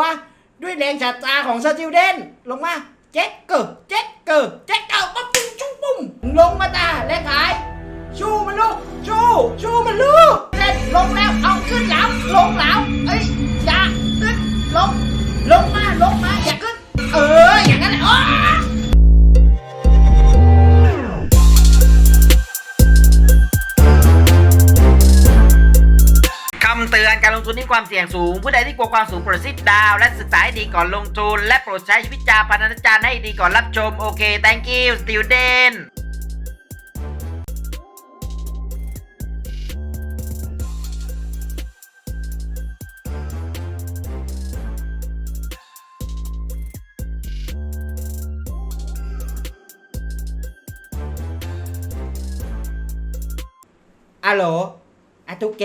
วะ ด้วยแรงจัดตาของสติวเดนลงมาเจ็กเกอร์เจ็กเกอร์เจ็กเกอร์ปุ๊บปุ้งชุ่มปุ้มลงมาตาและขาย ชูมันลูก ชูชูมันลูกเล่นลงแล้วเอาขึ้นแล้วลงแล้วเอ้ยอย่าขึ้นลงลงมาลงมาอย่าขึ้น เอออย่างนั้นแหละ เตือนการลงทุนที่ความเสี่ยงสูง ผู้ใดที่กลัวความสูงโปรดซิดดาว และศึกษาให้ดีก่อนลงทุน และโปรดใช้วิจารณญาณให้ดีก่อนรับชม โอเค thank you student อัลโหลอะทุกแก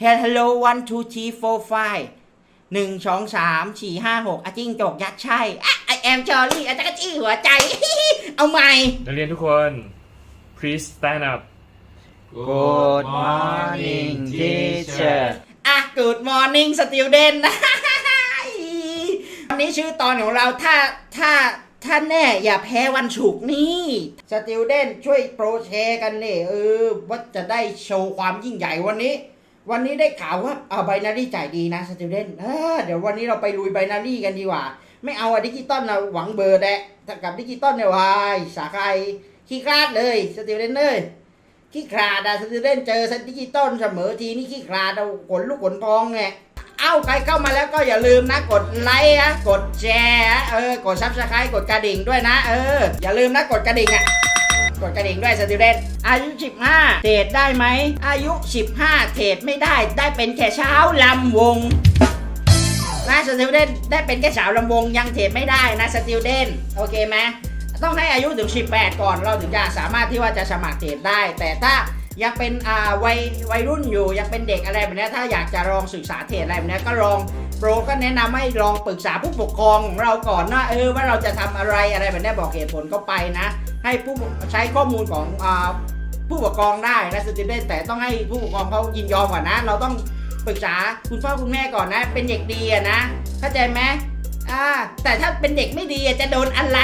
Hello one two three four five หนึ่งสองสามสี่ห้าหกอะจิ้งจกยักษ์ใช่ไอะ I am Jolly อะจักรจี้หัวใจ เอาใหม่ นักเรียนทุกคน please stand up Good morning teacher อะ Good morning student วันนี้ชื่อตอนของเราถ้าถ้าถ้าแน่อย่าแพ้วันฉุกร์นี่ student ช่วยโปรแชร์กันเนี่เออว่าจะได้โชว์ความยิ่งใหญ่วันนี้ วันนี้ได้ข่าวว่าเอาไบนารี่จ่ายดีนะ student เออเดี๋ยววันนี้เราไปลุยไบนารี่กันดีกว่า ไม่เอาอะดิจิตอลนะหวังเบอร์แดะแต่กับดิจิตอลเนี่ยวายสาใครขี้คลาดเลย student เลยขี้ขลาดอะสตูเดนเจอสดิจิตอลเสมอทีนี่ขี้ขลาดเอาขนลูกขนพองไงเอ้าใครเข้ามาแล้วก็อย่าลืมนะกดไลค์นะกดแชร์นะเออกดซับสไครต์กดกระดิ่งด้วยนะ เอออย่าลืมนะกดกระดิ่งอะ กดกระดิ่งด้วยสตูเดนอายุ 15 เทรดได้ไหม อายุ 15 เทรดไม่ได้ ได้เป็นแค่เช้าลำวงนะสติวเดนได้เป็นแค่สาวลำวงยังเทรดไม่ได้นะสติวเดนโอเคไหมต้องให้อายุถึง 18 ก่อนเราถึงจะสามารถที่ว่าจะสมัครเทรดได้ แต่ถ้ายังเป็นอ่าวัยวัยรุ่นอยู่ยังเป็นเด็กอะไรแบบนี้ถ้าอยากจะลองศึกษาเทรดอะไรแบบนี้ก็ลอง โปรก็แนะนำให้ลองปรึกษาผู้ปกครองของเราก่อนนะเออว่าเราจะทำอะไรอะไรแบบนี้บอกเหตุผลก็ไปนะ ให้ผู้ใช้ข้อมูลของผู้ปกครองได้นะสตูเดนแต่ต้องให้ผู้ปกครองเขายินยอมก่อนนะ เราต้องปรึกษาคุณพ่อคุณแม่ก่อนนะ เป็นเด็กดีอะนะเข้าใจไหมอ่าแต่ถ้าเป็นเด็กไม่ดีจะโดนอะไร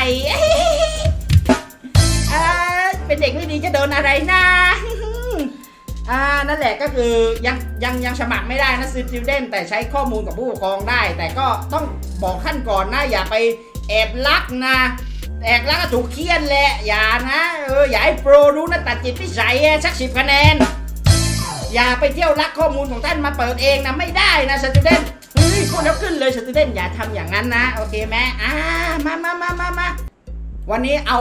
เป็นเด็กไม่ดีจะโดนอะไรนะ อ่านั่นแหละก็คือยังยังยังสมัครไม่ได้นะซิติวเดนแต่ใช้ข้อมูลกับผู้ปกครองได้ แต่ก็ต้องบอกขั้นก่อนนะอย่าไปแอบลักนะแอบลักก็ถูกเคี่ยนแหละอย่านะเอออย่าให้โปรรู้นะตัดจิตพิสัยสักสิบคะแนน อย่าไปเที่ยวลักข้อมูลของท่านมาเปิดเองนะไม่ได้นะสตูเดนเฮ้ยพูดแล้วขึ้นเลยสตูเดนอย่าทำอย่างนั้นนะโอเคไหมอ่ามามามามามาวันนี้เอา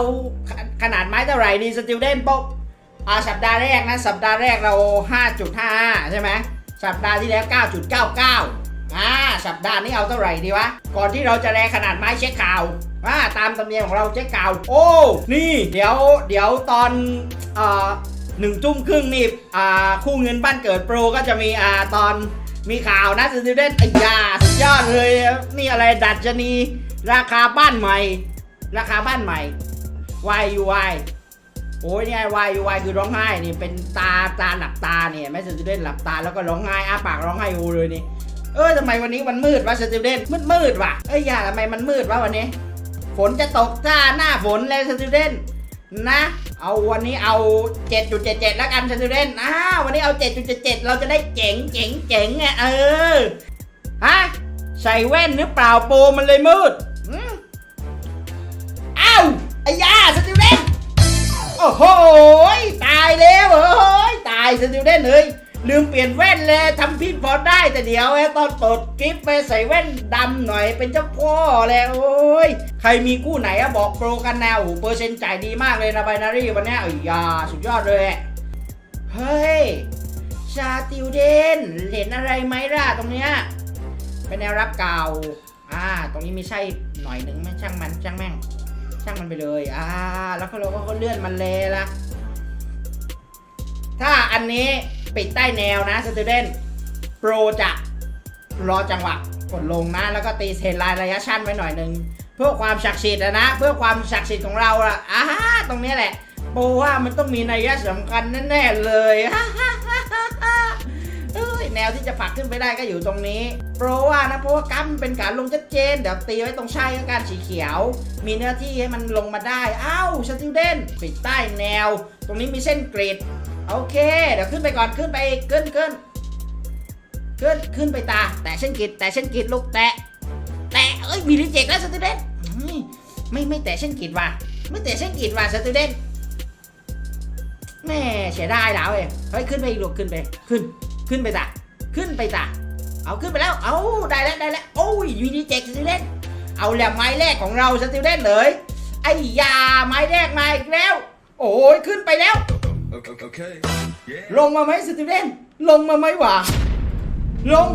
ขขนาดไม้เท่าไหร่ดีสติวเดนปุ๊บอ่ อาสัปดาห์แรกนะ สัปดาห์แรกเรา 5.55 ใช่ไหมสัปดาห์ที่แล้ว 9.99 อ่า สัปดาห์นี้เอาเท่าไหร่ดีวะ ก่อนที่เราจะแลขนาดไม้เช็คข่าวอ่าตามตำเนียมของเราเช็คข่าว โอ้ นี่ เดี๋ยวเดี๋ยวตอนอ่าหนึ่งทุ่มครึ่งนี่อ่าคู่เงินบ้านเกิดโปรก็จะมีอ่าตอนมีข่าวนะสติวเดนไอ้ยาสุดยอดเลย นี่อะไรดัชนี ราคาบ้านใหม่ ราคาบ้านใหม่ Y U Y โอ้ยเนี่ย Y U Y คือร้องไห้นี่เป็นตาตาหลับตาเนี่ยแม่สตูเดนหลับตาแล้วก็ร้องไห้อ้าปากร้องไห้อูเลยนี่เออทำไมวันนี้มันมืดวะสตูเดนมืดมืดวะเอ้ยอย่าทำไมมันมืดวะวันนี้ ฝนจะตกจ้าหน้าฝนเลยสตูเดนนะ เอาวันนี้เอา 7.77 แล้วกันสตูเดนอ่าวันนี้เอา 7.77 เราจะได้เจ๋งเจ๋งเจ๋งไงเออฮะใส่แว่นหรือเปล่าโปมันเลยมืดอ้าวไอ้ยาสติวเอ้โหตายแล้วเฮ้ยตายสติวเดนเลยลืมเปลี่ยนแว่นเลยทำผิดพอได้แต่เดี๋ยวไอ้ตอนเปิดกิฟต์ไปใส่แว่นดำหน่อยเป็นเจ้าพ่อเลยโอ้ยใครมีกู้ไหนอะบอกโปรกันแนวโอ้เปอร์เซ็นต์จ่ายดีมากเลยนะไบนารี่วันนี้ไอ้ยาสุดยอดเลยอะเฮ้ยซาติวเดนเห็นอะไรไหมล่ะตรงเนี้ยเป็นแนวรับเก่าอ่าตรงนี้มีใช่หน่อยหนึ่งไม่ช่างมันช่างแม่ง ช่างมันไปเลย อ่า แล้วเราก็เลื่อนมันเลยละ ถ้าอันนี้ปิดใต้แนวนะสตูเดนโปรจะรอจังหวะกดลงนะ แล้วก็ตีเทรนไลน์ระยะชั้นไว้หน่อยหนึ่งเพื่อความศักดิ์สิทธิ์อะนะ เพื่อความศักดิ์สิทธิ์ของเราอะอ่าตรงนี้แหละโปรว่ามันต้องมีนัยสำคัญแน่ๆเลยเอ้ย แนวที่จะผลักขึ้นไปได้ก็อยู่ตรงนี้เพราะว่านะเพราะว่ากัมเป็นการลงชัดเจนเดี๋ยวตีไว้ตรงชายกับการสีเขียว มีเนื้อที่ให้มันลงมาได้อ้าวสติวเดนปิดใต้แนว ตรงนี้มีเส้นกรีดโอเค เดี๋ยวขึ้นไปก่อนขึ้นไปอีกขึ้นขึ้นขึ้นขึ้นไปตา แต่เส้นกรีดแต่เส้นกรีดลูกแตะแตะเอ้ยมีรีเจคแล้วสติวเดนไม่ไม่แตะเส้นกรีดว่ะไม่แตะเส้นกรีดว่ะสติวเดนแม่เสียดายแล้วเอ้ยเฮ้ยขึ้นไปอีกลูกขึ้นไปขึ้นขึ้นไปตา ขึ้นไปตาเอาขึ้นไปแล้ว เอาได้แล้วได้แล้วโอ้ยยูนิเจ็กสติวเดนเอาแล้วไม้แรกของเราสติวเดนเลยไอ้ยาไม้แรกมาอีกแล้ว โอ้ยขึ้นไปแล้ว Okay. okay. Yeah. ลงมาไหมสติวเดนลงมาไหมวะลง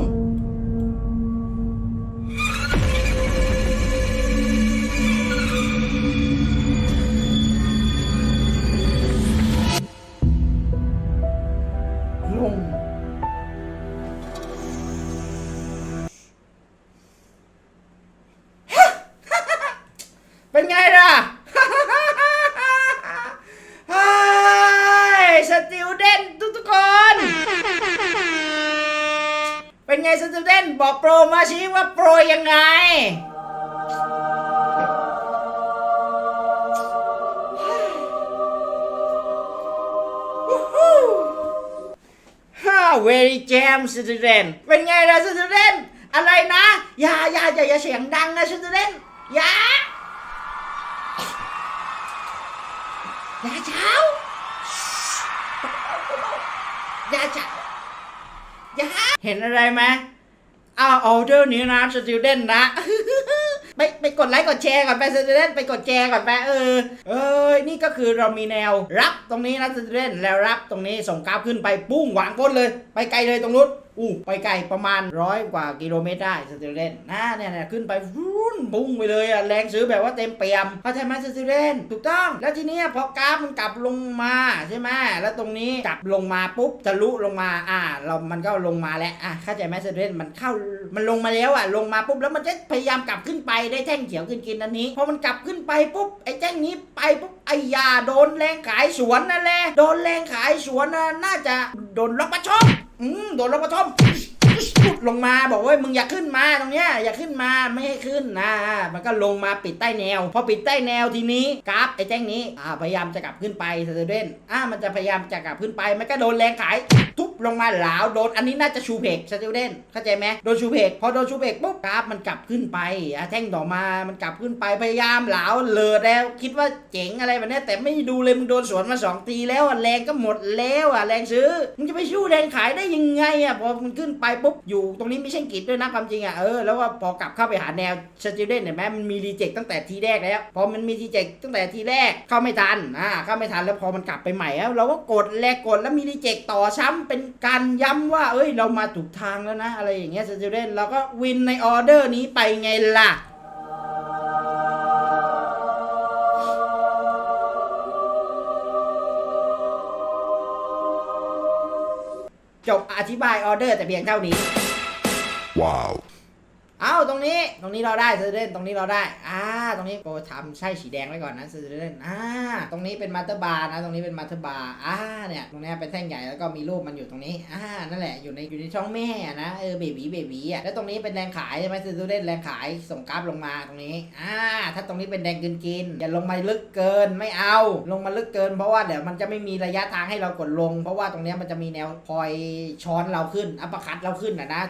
ไงสตูเดนบอกโปรมาชี้ว่าโปรยังไง ฮ่า very jam student เป็นไงล่ะสตูเดนอะไรนะ อย่าอย่าอย่าอย่าเสียงดังนะสตูเดนอย่า เห็นอะไรไหมอ้าวออเดอร์นี้นะสตรีเด่นนะ ไปไปกดไลค์กดแชร์ก่อนไป student ไปกดแชร์ก่อนไปเออ เอ้ยนี่ก็คือเรามีแนวรับตรงนี้นะ student แล้วรับตรงนี้ส่งกราฟขึ้นไปปุ้งหวางก้นเลย ไปไกลเลยตรงนู้นอู้ไปไกลประมาณร้อยกว่ากิโลเมตรได้ student นะเนี่ยเนี่ยขึ้นไปวุ้นบุ้งไปเลยอะแรงซื้อแบบว่าเต็มเปี่ยมเข้าใจไหม student ถูกต้อง แล้วทีนี้พอกราฟมันกลับลงมาใช่ไหมแล้วตรงนี้กลับลงมาปุ๊บทะลุลงมาอ่า เรามันก็ลงมาแล้วอะเข้าใจไหม student มันเข้ามันลงมาแล้วอะลงมาปุ๊บแล้วมันจะพยายามกลับขึ้นไปได้แท่งเขียวกินกินอันนี้พอมันกลับขึ้นไปปุ๊บไอ้แท่งนี้ไปปุ๊บไอ้ยาโดนแรงขายสวนนั่นแหละโดนแรงขายสวนน่าจะโดนล็อกประชมอืมโดนล็อกประชมลงมาบอกว่ามึงอย่าขึ้นมาตรงเนี้ยอย่าขึ้นมาไม่ให้ขึ้นนะมันก็ลงมาปิดใต้แนว พอปิดใต้แนวทีนี้กราฟไอ้แจ้งนี้อ่าพยายามจะกลับขึ้นไปสเตเดนอ่ามันจะพยายามจะกลับขึ้นไปมันก็โดนแรงขายทุบ ลงมาหลาวโดนอันนี้น่าจะชูเพกสเตเดนเข้าใจไหมโดนชูเพกพอโดนชูเพกปุ๊บกราฟมันกลับขึ้นไปอะแท่งต่อมามันกลับขึ้นไปพยายามหลาวเลิศแล้ว คิดว่าเจ๋งอะไรแบบนี้แต่ไม่ดูเลยมึงโดนสวนมาสองตีแล้วอะแรงก็หมดแล้วอะแรงซื้อมึงจะไปชูแรงขายได้ยังไงอะพอมันขึ้นไปปุ๊บอยู่ตรงนี้ไม่ใช่กิจด้วยนะความจริงอะเออแล้วว่าพอกลับเข้าไปหาแนวสติเดนเห็นไหมมันมีรีเจ็คตั้งแต่ทีแรกแล้วพอมันมีรีเจ็คตั้งแต่ทีแรกเข้าไม่ทันอ่าเข้าไม่ทันแล้วพอมันกลับไปใหม่แล้วเราก็กดแลกกดแล้วมีรีเจ็คต่อซ้ำเป็นการย้ำว่า เอ้ย เรามาถูกทางแล้วนะ อะไรอย่างเงี้ยสติเดนเราก็วินในออเดอร์นี้ไปไงล่ะจบอธิบายออเดอร์แต่เพียงเท่านี้ Wow. เอาตรงนี้ ตรงนี้เราได้เซเดนตรงนี้เราได้ อ่า ตรงนี้โปรทำใช่สีแดงไว้ก่อนนะเซเดนอ่าตรงนี้เป็นมาสเตอร์บาร์นะตรงนี้เป็นมาสเตอร์บาร์อ่าเนี่ยตรงนี้เป็นแท่งใหญ่แล้วก็มีรูปมันอยู่ตรงนี้อ่านั่นแหละอยู่ในอยู่ในช่องแม่นะเออเบบีเบบีอะแล้วตรงนี้เป็นแรงขายใช่ไหมเซเดนแรงขายส่งกราฟลงมาตรงนี้อ่าถ้าตรงนี้เป็นแดงกินกินอย่าลงมาลึกเกินไม่เอา ลงมาลึกเกิน เพราะว่าเดี๋ยวมันจะไม่มีระยะทางให้เรากดลง เพราะว่าตรงนี้มันจะมีแนวคอยช้อนเราขึ้นอัปเปอร์คัตเราขึ้นนะนะ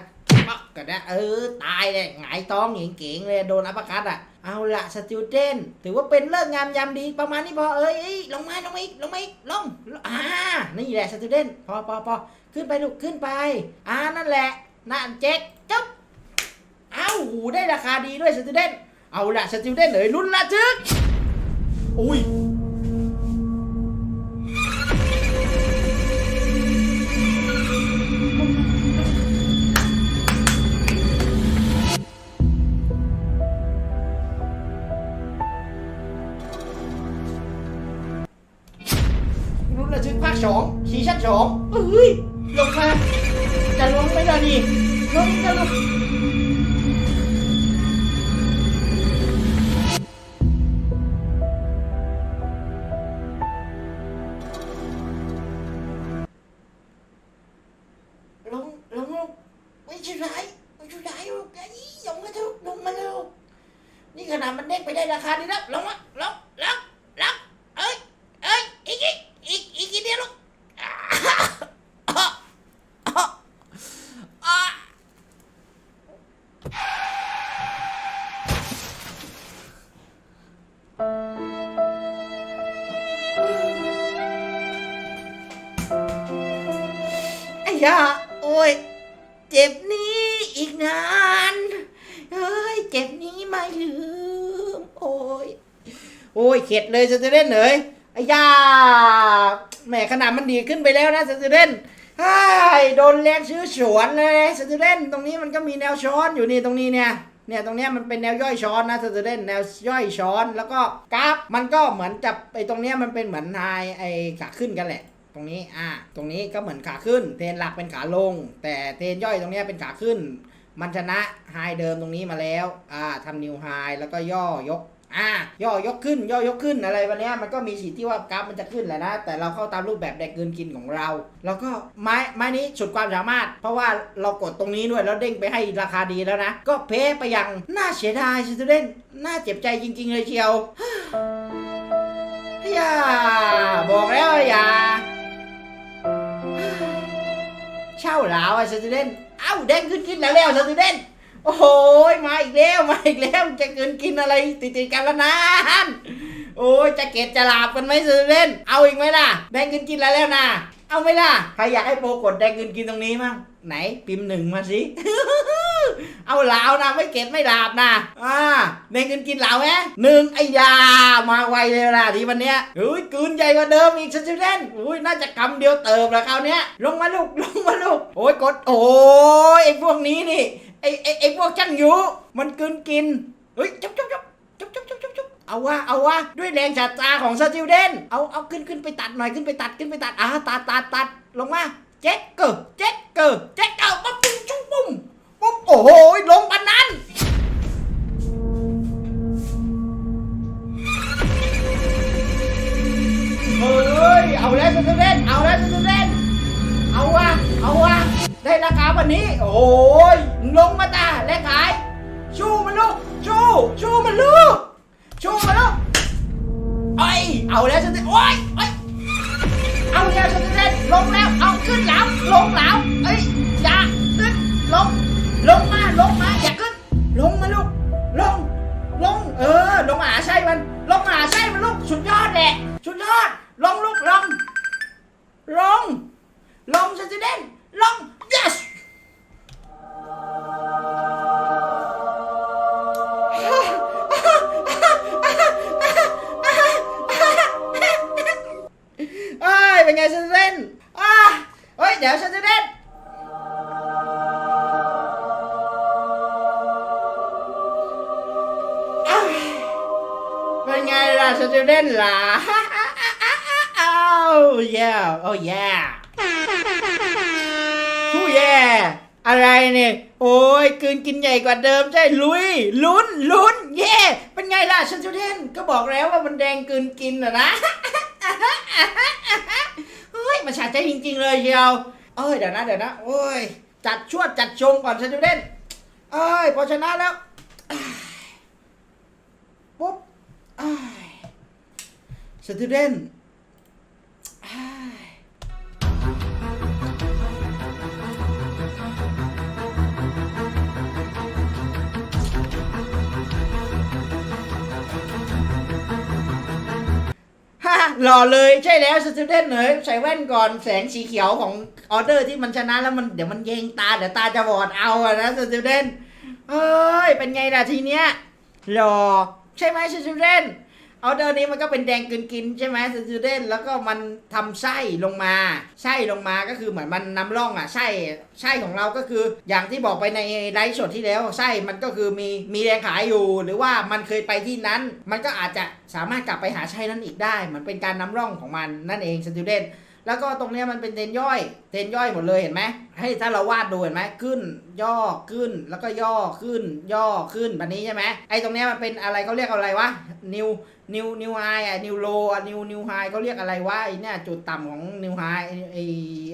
ปักกันนะเออ ตายเลยหงายท้องเก๋งๆเลยโดนอัปคัตอะ เอาละสติวเดนถือว่าเป็นเลิกงามยามดีประมาณนี้พอเอ้ยลงมาลงมาอีกลงมาอีกลงอ่านี่แหละสติวเดนพอพอพอขึ้นไปลูกขึ้นไปอ่านั่นแหละนั่นเจ๊กจบเอาหูได้ราคาดีด้วยสติวเดนเอาละสติวเดนเลยลุ้นละจึกอุ้ยาคสองซีชั่นสองเอ้ยลงมาจะลงไหมล่ะนี่ลงจะลง ยาโอ้ย เจ็บนี้อีกนานเฮ้ย เจ็บนี้ไม่ลืม โอ้ย โอ้ย เข็ดเลยสเตเดนเลยไอ้ยาแหมขนาดมันดีขึ้นไปแล้วนะสเตเดนไอ้ยโดนแรงชื้อฉวนเลยสเตเดนตรงนี้มันก็มีแนวช้อนอยู่นี่ตรงนี้เนี่ยเนี่ยตรงนี้มันเป็นแนวย่อยช้อนนะสเตเดนแนวย่อยช้อน แล้วก็กราฟมันก็เหมือนจับไอ้ตรงนี้มันเป็นเหมือนไฮไอ้ขาขึ้นกันแหละ รงนี้อ่าตรงนี้ก็เหมือนขาขึ้น เทรนหลักเป็นขาลง แต่เทรนย่อยตรงนี้เป็นขาขึ้น มันชนะไฮเดิมตรงนี้มาแล้วอ่าทำนิวไฮแล้วก็ย่อยกอ่าย่อยกขึ้นย่อยกขึ้นอะไรวันเนี้ยมันก็มีสิทธิ์ที่ว่ากราฟมันจะขึ้นแหละนะ แต่เราเข้าตามรูปแบบแดกเกินกินของเรา แล้วก็ไม้ไม้นี้สุดความสามารถ เพราะว่าเรากดตรงนี้ด้วยแล้วเด้งไปให้ราคาดีแล้วนะ ก็เพไปอย่างน่าเสียดายสตูเดนน่าเจ็บใจจริง ๆ เลยเชียวอย่าบอกแล้วอย่า เช่าหลาวอะสตูเดนเอ้าแดงขึ้นกินแล้วแล้วสตูเดนโอ้โหมาอีกแล้วมาอีกแล้วจะเกินกินอะไรติดๆกันแล้วนะโอ้ยจะเกตจะลาบกันไหมสตูเดนเอาอีกไหมล่ะแดงขึ้นกินแล้วแล้วนะเอาไหมล่ะใครอยากให้โปรกดแดงขึ้นกินตรงนี้มั้งไหน พิมพ์หนึ่งมาสิ เอาเหลานะไม่เก็บไม่หลาบนะอ่าเน่งกินกินเหลาไหมหนึ่งไอยามาไวเลยนะทีวันเนี้ยเฮ้ยกืนใหญ่กว่าเดิมอีกชัดเจนอุ้ยน่าจะกำเดียวเติบละคราวเนี้ยลงมาลูกลงมาลูกโอ้ยกดโอ้ยไอพวกนี้นี่ไอไอไอพวกช่างยุมันกืนกินเฮ้ยจุ๊บจุ๊บจุ๊บจุ๊บจุ๊บจุ๊บจุ๊บเอาวะเอาวะด้วยแรงจัดจ้าของสติวเดนเอาเอาขึ้นขึ้นไปตัดหน่อยขึ้นไปตัดขึ้นไปตัดอ่าตัดตัดตัดลงมาเจ๊กเกอร์เจ๊กเกอร์เจ๊กเกอร์ปุ๊บปุ้งปุ้ง ปุ๊บโอ้โหลงปานนั้น เฮ้ย เอาแล้วสติวเดนเอาแล้วสติวเดนเอาวะเอาวะได้ราคาวันนี้ โอ้ยลงมาตาและขาย ชูมันลูก ชู ชูมันลูก ชูมันลูกไอยเอาแล้วฉันจะโอ้ยโอ้ยเอาแล้วฉันจะเล่นลงแล้ว เอาขึ้นแล้วลงแล้วเอ้ยอย่าขึ้นลง ลงมาลงมาอย่าขึ้น ลงมาลูก ลง ลง เออ ลงมาหาใช่มัน ลงมาหาใช่มันลูก สุดยอดแหละ สุดยอด ลงลูกลง ลง ลงจะจะเด่นลง yes เล่นล่ะอ้าวเย่โอ้เย่ผู้แย่อะไรเนี่ย โอ้ยกืนกินใหญ่กว่าเดิมใช่ลุย ลุ้นลุ้นเย่เป็นไงล่ะฉันจะเล่นก็บอกแล้วว่ามันแดงกืนกินอะนะเฮ้ยมันฉาใจจริง ๆ เลยเชียวเอ้ยเดี๋ยวนะเดี๋ยวนะโอ้ยจัดชวดจัดชงก่อนฉันจะเล่นเอ้ยพอชนะแล้วปุ๊บอ้าย สตูเดนอ้ายฮ่าหล่อเลยใช่แล้วสตูเดนเลยใส่แว่นก่อนแสงสีเขียวของออเดอร์ที่มันชนะแล้วมันเดี๋ยวมันเยงตา เดี๋ยวตาจะบอดเอาอะนะสตูเดนเอ้ย เป็นไงล่ะทีเนี้ยหล่อใช่ไหมสตูเดน เอาเดอร์นี้มันก็เป็นแดงกินกินใช่ไหมสตูเดนแล้วก็มันทำไส้ลงมาไส้ลงมาก็คือเหมือนมันนำร่องอะไส้ไส้ของเราก็คือ อย่างที่บอกไปในไลฟ์สดที่แล้วไส้มันก็คือมีมีแรงขายอยู่ หรือว่ามันเคยไปที่นั้น มันก็อาจจะสามารถกลับไปหาไส้นั้นอีกได้เหมือนเป็นการนำร่องของมันนั่นเองสตูเดน แล้วก็ตรงเนี้ยมันเป็นเทรนย่อย เทรนย่อยหมดเลยเห็นไหมให้ถ้าเราวาดดูเห็นไหมขึ้น ย่อขึ้นแล้วก็ย่อขึ้น ย่อขึ้นแบบนี้ใช่ไหมไอ้ตรงเนี้ยมันเป็นอะไรเขาเรียกอะไรวะนิวนิวนิวไฮอะนิวโลอะนิวนิวไฮเขาเรียกอะไรวะไอ้เนี่ยจุดต่ำของนิวไฮไอ้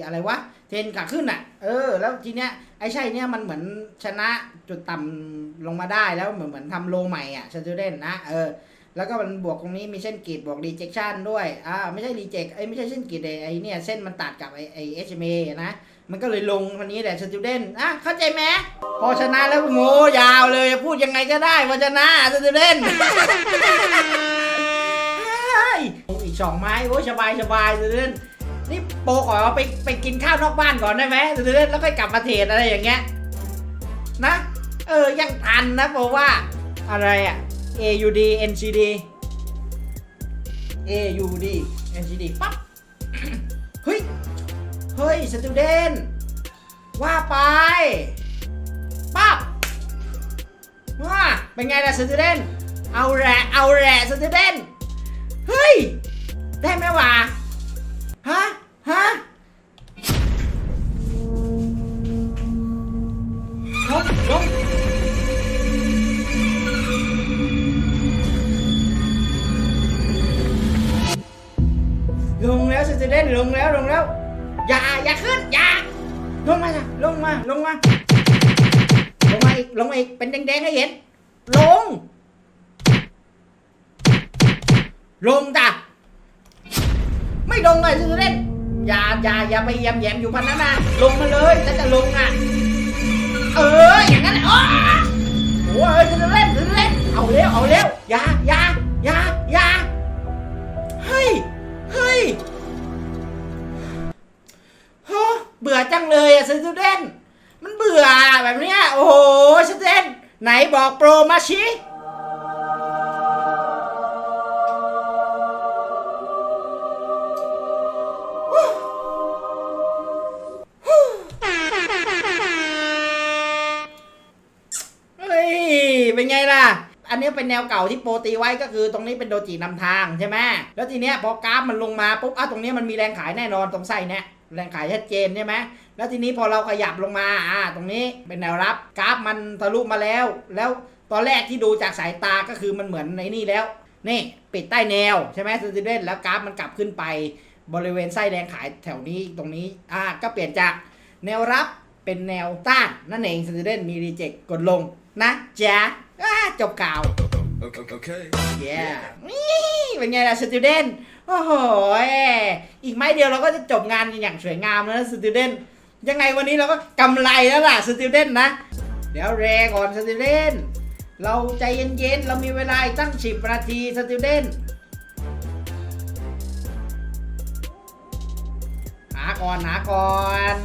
อะไรวะเทรนขาขึ้นอะ เออ แล้วทีเนี้ยไอ้ใช่เนี่ยมันเหมือนชนะจุดต่ำลงมาได้แล้วเหมือนเหมือนทำโลใหม่อะชันจูเดนนะเออ แล้วก็มันบวกตรงนี้มีเส้นกรีดบวกรีเจคชันด้วย อ่า ไม่ใช่รีเจคไอ้ยไม่ใช่เส้นกรีดไอ้ไอ้เนี่ย เส้นมันตัดกับไอ้ไอ้เอชเมนะ มันก็เลยลงวันนี้แหละสติวเดนอะ เข้าใจไหมพอชนะแล้วโง่ยาวเลย พูดยังไงก็ได้ว่าชนะสติวเดนอีกสองไม้โอ้สบายสบายสติวเดนนี่โปขอไปไปกินข้าวนอกบ้านก่อนได้ไหมสติวเดนแล้วค่อยกลับมาเทรดอะไรอย่างเงี้ย นะ เออ ยังทันนะเพราะว่า อะไรอะ AUD NCD AUD NCD ปั๊บ เฮ้ย เฮ้ยสตูเดนว่าไปปั๊บว่าเป็นไงล่ะสตูเดนเอาแหละเอาแหละสตูเดนเฮ้ย ได้ไหมวะฮะ ฮะลงลง ลงแล้วสตูเดนลงแล้วลงแล้ว อย่าอย่าขึ้นอย่าลงมาจ้ะลงมาลงมา ลงมาอีกลงมาอีกเป็นแดงๆให้เห็น ลง ลงจ้ะไม่ลงเลยซื้อเล่นอย่าอย่าอย่าไปแยมแยมอยู่พันนั้นนะลงมาเลยถ้าจะลงอะเอออย่างนั้นแหละโอ้โหเออซื้อเล่นซื้อเล่นเอาเร็วเอาเร็วอย่าอย่าอย่า สตูเดนมันเบื่อแบบนี้โอ้โหสตูเดนไหนบอกโปรมาชิเฮ้ยเป็นไงล่ะ อันนี้เป็นแนวเก่าที่โปรตีไว้ก็คือตรงนี้เป็นโดจินำทางใช่ไหมแล้วทีเนี้ยพอกราฟมันลงมาปุ๊บอะตรงนี้มันมีแรงขายแน่นอนตรงไส้เนี่ย แรงขายชัดเจนใช่ไหมแล้วทีนี้พอเราขยับลงมาอ่าตรงนี้เป็นแนวรับกราฟมันทะลุมาแล้ว แล้วตอนแรกที่ดูจากสายตาก็คือมันเหมือนในนี่แล้ว นี่ปิดใต้แนวใช่ไหมสตูเดนแล้วกราฟมันกลับขึ้นไปบริเวณไส้แรงขายแถวนี้ตรงนี้อ่าก็เปลี่ยนจากแนวรับเป็นแนวต้านนั่นเองสตูเดนมีรีเจ็คกดลงนะจ๊ะอ่าจบข่าว Okay, okay. เย้นี่เป็นไงล่ะสตูเดน โอ้โหอีกไม่เดียวเราก็จะจบงานกันอย่างสวยงามแล้วนะสตูเดนยังไงวันนี้เราก็กำไรแล้วล่ะสตูเดนนะ เดี๋ยวแรก่อนสตูเดนเราใจเย็นๆ เรามีเวลาตั้งสิบนาทีสตูเดนหาก่อนหาก่อน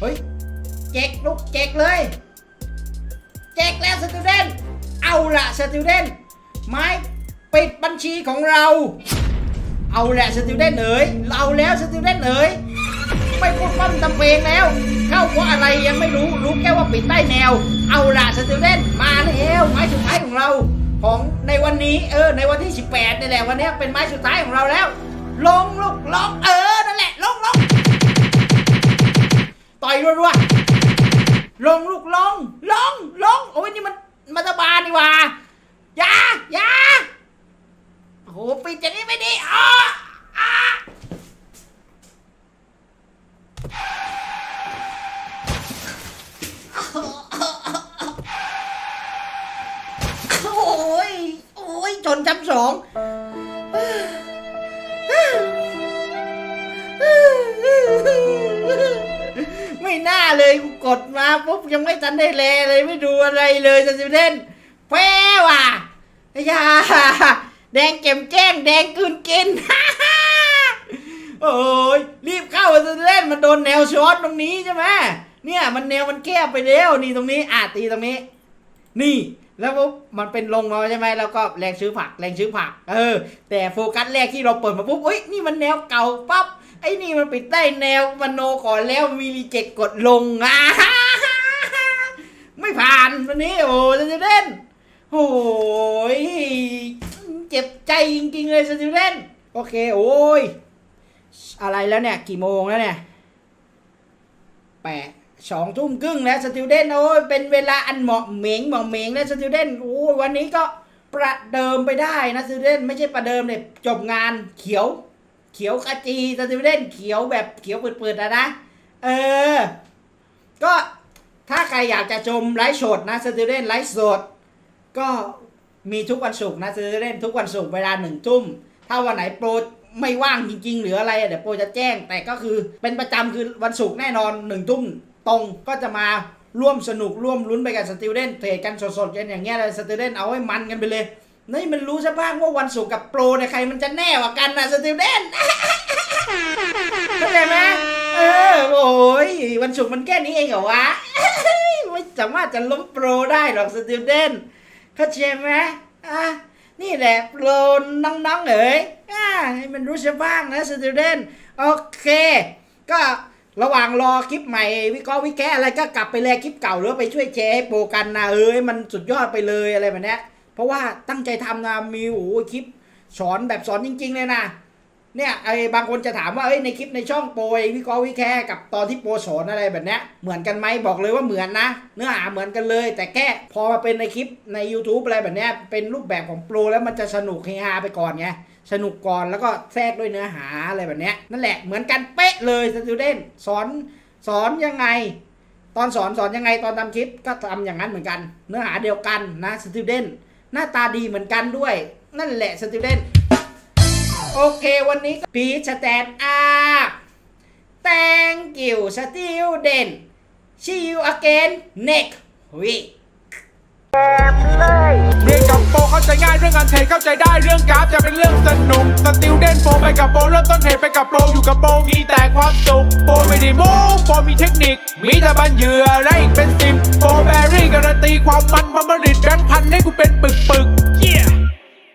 เฮ้ยเจ๊กลูกเจ๊กเลย เจ๊กแล้วสตูเดนเอาละสตูเดนไม้ปิดบัญชีของเรา เอาละสตูเดนเอ๋ยเราแล้วสตูเดนเอ๋ยไม่พูดปั้มตำเพลงแล้ว เข้าเพราะอะไรยังไม่รู้รู้แค่ว่าปิดใต้แนว เอาละสตูเดนมาแล้วไม้สุดท้ายของเรา ของในวันนี้เออในวันที่ 18นี่แหละวันนี้เป็นไม้สุดท้ายของเราแล้ว ลงลูกลงเออนั่นแหละลงลงต่อยรัวๆลงลูกลง ลงลงโอ้ยนี่มันมัตบาลนี่หว่าอย่าอย่าโอ้โหปิดอย่างนี้ไม่ดีอ๋ออ่าโอ้ยโอ้ยชนจำสอง ไม่น่าเลยกูกดมาปุ๊บยังไม่ทันได้แลเลยไม่ดูอะไรเลยสติเดนแพ้ว่ะไอ้ยาแดงเก็มแจ้งแดงกืนกินโอ้ยรีบเข้าสติเดนมันโดนแนวช็อตตรงนี้ใช่ไหมเนี่ยมันแนวมันแคบไปแล้วนี่ตรงนี้อะตีตรงนี้ นี่แล้วปุ๊บมันเป็นลงมาใช่ไหมแล้วก็แรงซื้อผักแรงซื้อผัก เออ แต่โฟกัสแรกที่เราเปิดมาปุ๊บเอ้ยนี่มันแนวเก่าปั๊บ ไอ้นี่มันปิดใต้แนวมโนก่อนแล้วมีรีเจ็คกดลงอะไม่ผ่านวันนี้โอ้สติเดนโอ้ยเจ็บใจจริงๆเลยสติเดนโอเคโอ้ยอะไรแล้วเนี่ย กี่โมงแล้วเนี่ยแปดสองทุ่มครึ่งแล้วสติวเดนโอ้ยเป็นเวลาอันเหมาะเหมงเหมาะเหมงแล้วสติวเดนโอ้ยวันนี้ก็ประเดิมไปได้นะสติวเดนไม่ใช่ประเดิมเนี่ยจบงานเขียว เขียวขจีสติวเดนเขียวแบบเขียวเปิดๆนะนะ เออ ก็ถ้าใครอยากจะชมไลฟ์สดนะสติวเดนไลฟ์สด ก็มีทุกวันศุกร์นะสติวเดนทุกวันศุกร์เวลาหนึ่งทุ่ม ถ้าวันไหนโปรไม่ว่างจริง ๆ หรืออะไรเดี๋ยวโปรจะแจ้ง แต่ก็คือเป็นประจำคือวันศุกร์แน่นอนหนึ่งทุ่มตรงก็จะมาร่วมสนุกร่วมลุ้นไปกับสติวเดนเทรดกันสดๆกันอย่างเงี้ยเลยสติวเดนเอาให้มันกันไปเลย นี่มันรู้ซะบ้างว่าวันศุกร์กับโปรเนี่ยใครมันจะแน่กว่ากันนะสติวเดนเข้าใจไหมเออโอ้ยวันศุกร์มันแค่นี้เองเหรอวะ ไม่สามารถจะล้มโปรได้หรอกสติวเดนเข้าใจไหมอะนี่แหละโปรน้องๆเอ๋ยอะให้มันรู้ซะบ้างนะสติวเดนโอเค ก็ระหว่างรอคลิปใหม่ วิเคราะห์วิแก้อะไรก็กลับไปแลคลิปเก่าหรือไปช่วยแชร์ให้โปรกันนะเอ้ยมันสุดยอดไปเลยอะไรแบบเนี้ย เพราะว่าตั้งใจทำนะมีโอ้คลิปสอนแบบสอนจริง ๆ เลยนะเนี่ยไอ้บางคนจะถามว่าเอ้ยในคลิปในช่องโปรยวิเคราะห์วิแค่กับตอนที่โปรสอนอะไรแบบเนี้ยเหมือนกันไหมบอกเลยว่าเหมือนนะ เนื้อหาเหมือนกันเลย แต่แค่พอมาเป็นในคลิปใน YouTube อะไรแบบเนี้ยเป็นรูปแบบของโปรแล้วมันจะสนุกเฮฮาไปก่อนไงสนุกก่อนแล้วก็แทรกด้วยเนื้อหาอะไรแบบเนี้ยนั่นแหละเหมือนกันเป๊ะเลยสตูเดนสอนสอนยังไง ตอนสอนสอนยังไงตอนทำคลิปก็ทำอย่างนั้นเหมือนกัน เนื้อหาเดียวกันนะสตูเดน หน้าตาดีเหมือนกันด้วย นั่นแหละสตูเดนโอเควันนี้ปีชแตนอาร์ thank you student see you again next week เรียนกับโปรเข้าใจง่ายเรื่องงานเทรดเข้าใจได้เรื่องกราฟจะเป็นเรื่องสนุกสติลเด่นโปรไปกับโปรเริ่มต้นเทรดไปกับโปรอยู่กับโปรมีแต่ความสุขโปรไม่ได้โม้โปรมีเทคนิค มีแต่บันเหยื่อและอีกเป็นสิบโปรแบรี่การันตีความมันพัมผลิดแบงค์พันให้กูเป็นปึกปึก